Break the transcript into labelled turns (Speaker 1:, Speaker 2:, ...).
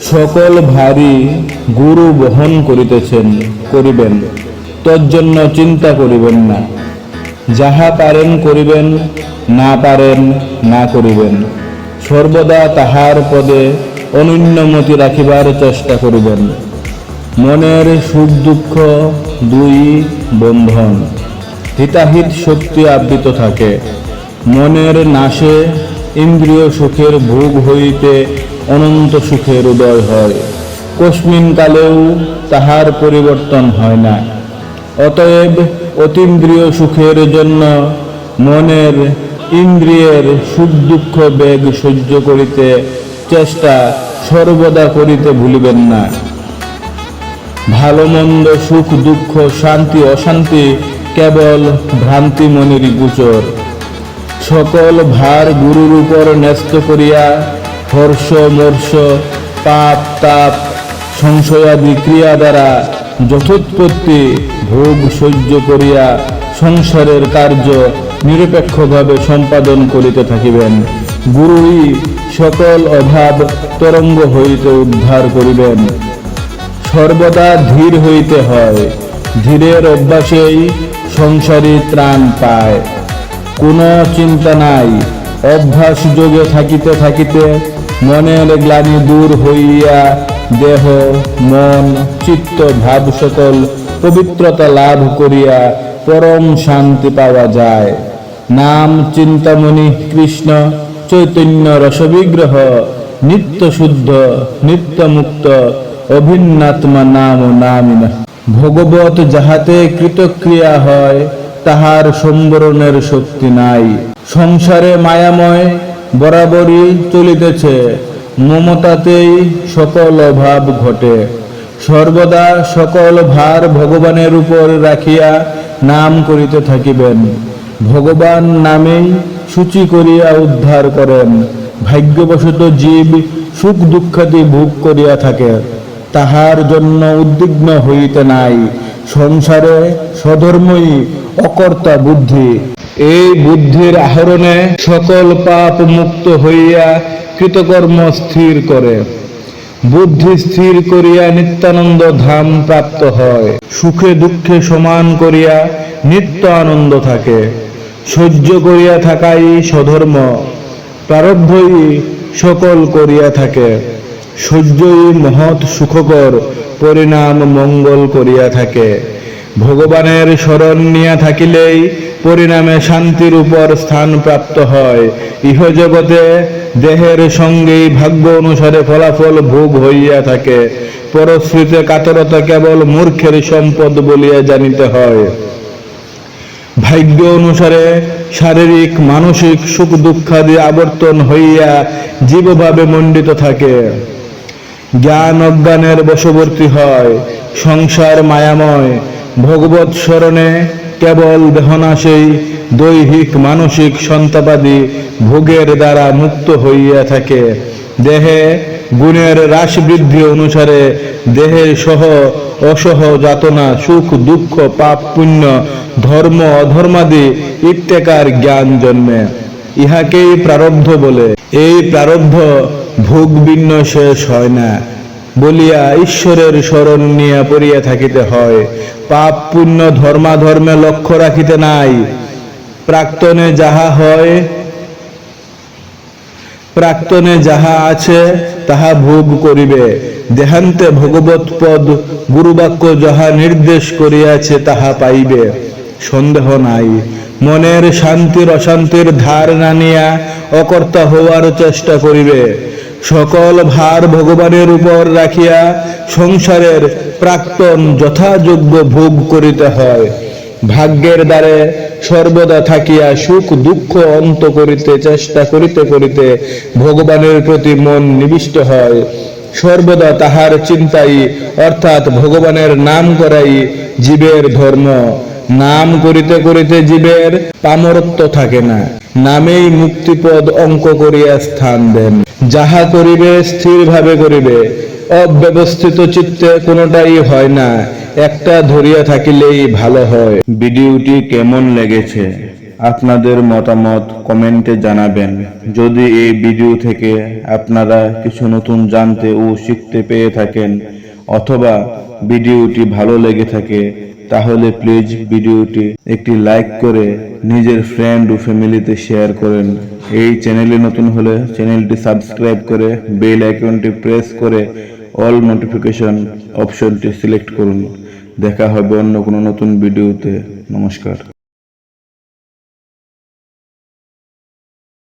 Speaker 1: সকল ভারী গুরু বহন করিতেছেন, করিবেন। তজ্জন্য চিন্তা করিবেন না। যাহা পারেন করিবেন, না পারেন না করিবেন। সর্বদা তাহার পদে অনন্যমতি রাখিবার চেষ্টা করিবেন। মনের সুখ দুঃখ দুই বন্ধন, হিতাহিত শক্তি আবৃত থাকে। মনের নাশে ইন্দ্রিয় সুখের ভোগ হইতে অনন্ত সুখের উদয় হয়। কস্মিন কালেও তাহার পরিবর্তন হয় না। অতএব অতীন্দ্রিয় সুখের জন্য মনের ইন্দ্রিয়ের সুখ দুঃখ বেগ সহ্য করিতে চেষ্টা সর্বদা করিতে ভুলিবেন না। ভালো মন্দ সুখ, দুঃখ, শান্তি, অশান্তি কেবল ভ্রান্তি মনির গোচর। সকল ভার গুরুর উপর ন্যস্ত করিয়া হর্ষ মর্ষ, পাপ, তাপ, সংশয়াদি ক্রিয়া দ্বারা যথোৎপত্তি, ভোগ সহ্য করিয়া সংসারের কার্য নিরপেক্ষভাবে সম্পাদন করিতে থাকিবেন। গুরুই সকল অভাব তরঙ্গ হইতে উদ্ধার করিবেন। সর্বদা ধীর হইতে হয়, ধীরের অভ্যাসেই সংসারী ত্রাণ পায়। কোনো চিন্তা নাই, অভ্যাস যোগে থাকিতে থাকিতে মনের গ্লানি দূর হইয়া দেহ, মন, চিত্ত, ভাব সকল পবিত্রতা লাভ করিয়া পরম শান্তি পাওয়া যায়। নাম চিন্তামণি কৃষ্ণ, চৈতন্য রসবিগ্রহ, নিত্য শুদ্ধ, নিত্য মুক্ত, অভিন্নাত্মা নাম নামিনা। ভগবত যাহাতে কৃতক্রিয়া হয়, তাহার সম্বরণের শক্তি নাই। সংসারে মায়াময় বরাবরই চলিতেছে। মমতাতেই সকল অভাব ঘটে। সর্বদা সকল ভার ভগবানের উপর রাখিয়া নাম করিতে থাকিবেন। ভগবান নামেই সূচি করিয়া উদ্ধার করেন। ভাগ্যবশত জীব সুখ দুঃখাদি ভোগ করিয়া থাকে। তাহার জন্য উদ্বিগ্ন হইতে নাই। সংসারে স্বধর্মই অকর্তা বুদ্ধি। এই বুদ্ধির আহরণে সকল পাপ মুক্ত হইয়া কৃতকর্ম স্থির করে। বুদ্ধি স্থির করিয়া নিত্যানন্দ ধাম প্রাপ্ত হয়। সুখে দুঃখে সমান করিয়া নিত্য আনন্দ থাকে। সহ্য করিয়া থাকাই স্বধর্ম। প্রারব্ধই সকল করিয়া থাকে। সহ্যই মহৎ সুখকর পরিণাম মঙ্গল করিয়া থাকে। ভগবানের শরণ নিয়া থাকিলেই পরিণামে শান্তির উপর স্থান প্রাপ্ত হয়। ইহজগতে দেহের সঙ্গেই ভাগ্য অনুসারে ফলাফল ভোগ হইয়া থাকে। পরশ্রীতে কাতরতা কেবল মূর্খের সম্পদ বলিয়া জানিতে হয়। ভাগ্য অনুসারে শারীরিক, মানসিক সুখ দুঃখাদি আবর্তন হইয়া জীবভাবে মণ্ডিত থাকে। জ্ঞান অজ্ঞানের বশবর্তী হয়। সংসার মায়াময়। ভগবত স্মরণে কেবল দেহনাশেই দৈহিক, মানসিক সন্তাপাদি ভোগের দ্বারা মুক্ত হইয়া থাকে। দেহে গুণের হ্রাস বৃদ্ধি অনুসারে দেহের সহ অসহ যাতনা, সুখ, দুঃখ, পাপ, পুণ্য, ধর্ম, অধর্মাদি ইত্যাকার জ্ঞান জন্মে। ইহাকেই প্রারব্ধ বলে। এই প্রারব্ধ ভোগ শেষ হয় না। বলিয়া ঈশ্বরের শরণ নিয়ে পড়িয়া থাকিতে হয়। পাপ পুণ্য ধর্মাধর্মে লক্ষ্য রাখিতে নাই। প্রাক্তনে যাহা হয়, প্রাক্তনে যাহা আছে, তাহা ভোগ করিবে। দেহান্তে ভগবত পদ, গুরুবাক্য যাহা নির্দেশ করিয়াছে, তাহা পাইবে। সন্দেহ নাই। মনের শান্তির অশান্তির ধার না নিয়া অকর্তা হওয়ার চেষ্টা করিবে। সকল ভার ভগবানের উপর রাখিয়া সংসারের প্রাক্তন যথাযোগ্য ভোগ করিতে হয়। ভাগ্যের দ্বারে সর্বদা থাকিয়া সুখ দুঃখ অন্ত করিতে চেষ্টা করিতে করিতে ভগবানের প্রতি মন নিবিষ্ট হয়। সর্বদা তাহার চিন্তাই অর্থাৎ ভগবানের নাম করাই জীবের ধর্ম। নাম করিতে করিতে জীবের পামরত্ব থাকে না। নামেই মুক্তিপদ অঙ্ক করিয়া স্থান দেন। যাহা করিবে, স্থিরভাবে করিবে। অব্যবস্থিত চিত্তে কোনোটাই হয় না। একটা ধরিয়া থাকিলেই ভালো হয়। ভিডিওটি কেমন লেগেছে? আপনাদের মতামত কমেন্টে জানাবেন। যদি এই ভিডিও থেকে আপনারা কিছু নতুন জানতে ও শিখতে পেয়ে থাকেন, অথবা ভিডিওটি ভালো লেগে থাকে তাহলে প্লিজ ভিডিওটি একটি লাইক করে নিজের ফ্রেন্ড ও ফ্যামিলিতে শেয়ার করেন। এই চ্যানেলে নতুন হলে চ্যানেলটি সাবস্ক্রাইব করে বেল আইকনটি প্রেস করে অল নোটিফিকেশন অপশনটি সিলেক্ট করুন। দেখা হবে অন্য কোনো নতুন ভিডিওতে। নমস্কার।